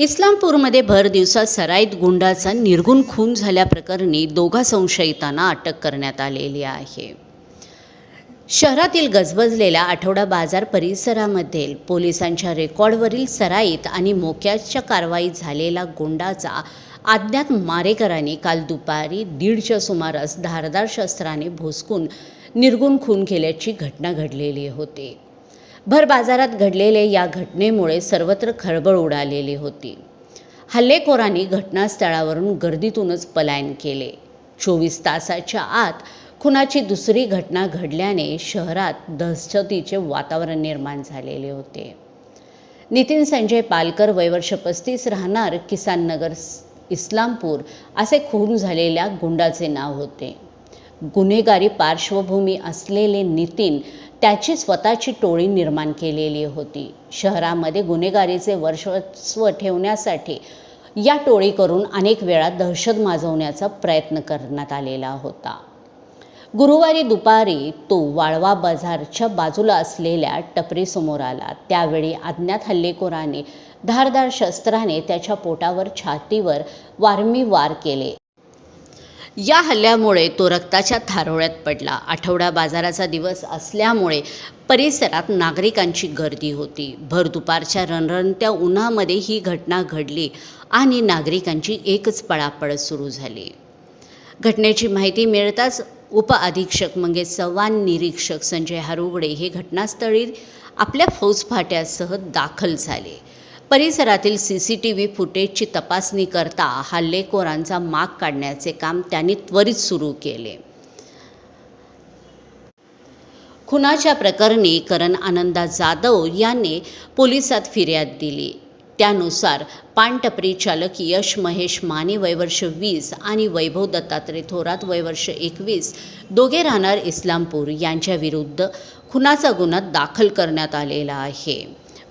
इस्लामपूरमध्ये भर दिवसात सराईत गुंडाचा निर्गुण खून झाल्याप्रकरणी दोघा संशयितांना अटक करण्यात आलेली आहे. शहरातील गजबजलेल्या आठवडा बाजार परिसरामध्ये पोलिसांच्या रेकॉर्डवरील सराईत आणि मोक्याच्या कारवाईत झालेला गुंडाचा अज्ञात मारेकरांनी काल दुपारी दीडच्या सुमारास धारदार शस्त्राने भोसकून निर्गुण खून केल्याची घटना घडलेली होती. भर बाजारात घडलेल्या या घटनेमुळे सर्वत्र खळबळ उडालेली होती. हल्लेखोरांनी घटनास्थळावरून गर्दीतूनच पलायन केले. चोवीस तासाच्या आत खुनाची दुसरी घटना घडल्याने शहरात दहशतीचे वातावरण निर्माण झालेले होते. नितीन संजय पालकर वयवर्ष पस्तीस राहणार किसान नगर इस्लामपूर असे खून झालेल्या गुंडाचे नाव होते. गुन्हेगारी पार्श्वभूमी असलेले नितीन त्याची स्वतःची टोळी निर्माण केलेली होती. शहरामध्ये गुन्हेगारीचे वर्चस्व ठेवण्यासाठी या टोळीकडून अनेक वेळा दहशत माजवण्याचा प्रयत्न करण्यात आलेला होता. गुरुवारी दुपारी तो वाळवा बाजारच्या बाजूला असलेल्या टपरीसमोर आला. त्यावेळी अज्ञात हल्लेखोराने धारदार शस्त्राने त्याच्या पोटावर छातीवर वारंवार केले. या हल्ल्यामुळे तो रक्ताच्या थारोळ्यात पडला. आठवडा बाजाराचा दिवस असल्यामुळे परिसरात नागरिकांची गर्दी होती. भर दुपारच्या रणरणत्या उन्हामध्ये ही घटना घडली आणि नागरिकांची एकच पळापळ सुरू झाली. घटनेची माहिती मिळताच उपअधीक्षक मंगेश चव्हाण निरीक्षक संजय हारुगडे हे घटनास्थळी आपल्या फौजफाट्यासह दाखल झाले. परिसरातील सी सी टी व्ही फुटेजची तपासणी करता हल्लेखोरांचा माग काढण्याचे काम त्यांनी त्वरित सुरू केले. खुनाच्या प्रकरणी करण आनंदा जाधव यांनी पोलिसात फिर्याद दिली. त्यानुसार पानटपरी चालक यश महेश माने वयवर्ष वीस आणि वैभव दत्तात्रय थोरात वयवर्ष एकवीस दोघे राहणार इस्लामपूर यांच्याविरुद्ध खुनाचा गुन्हा दाखल करण्यात आलेला आहे.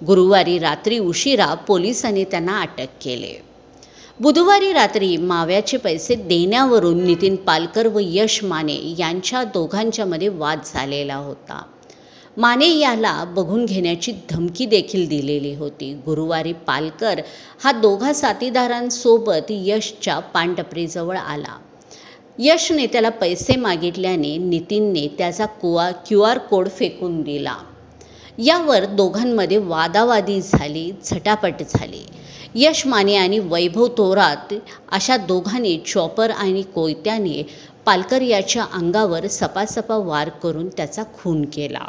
गुरुवारी रात्री उशिरा पोलिसांनी त्यांना अटक केले. बुधवारी रात्री माव्याचे पैसे देण्यावरून नितीन पालकर व यश माने यांच्या दोघांच्यामध्ये वाद झालेला होता. माने याला बघून घेण्याची धमकी देखील दिलेली होती. गुरुवारी पालकर हा दोघा साथीदारांसोबत यशच्या पानटपरीजवळ आला. यशने त्याला पैसे मागितल्याने नितीनने त्याचा कुआ क्यू आर कोड फेकून दिला. यावर दोघांमध्ये वादावादी झाली झटापट झाली. यश माने आणि वैभव तोरात अशा दोघांनी चॉपर आणि कोयत्याने पालकर याच्या अंगावर सपासपा वार करून त्याचा खून केला.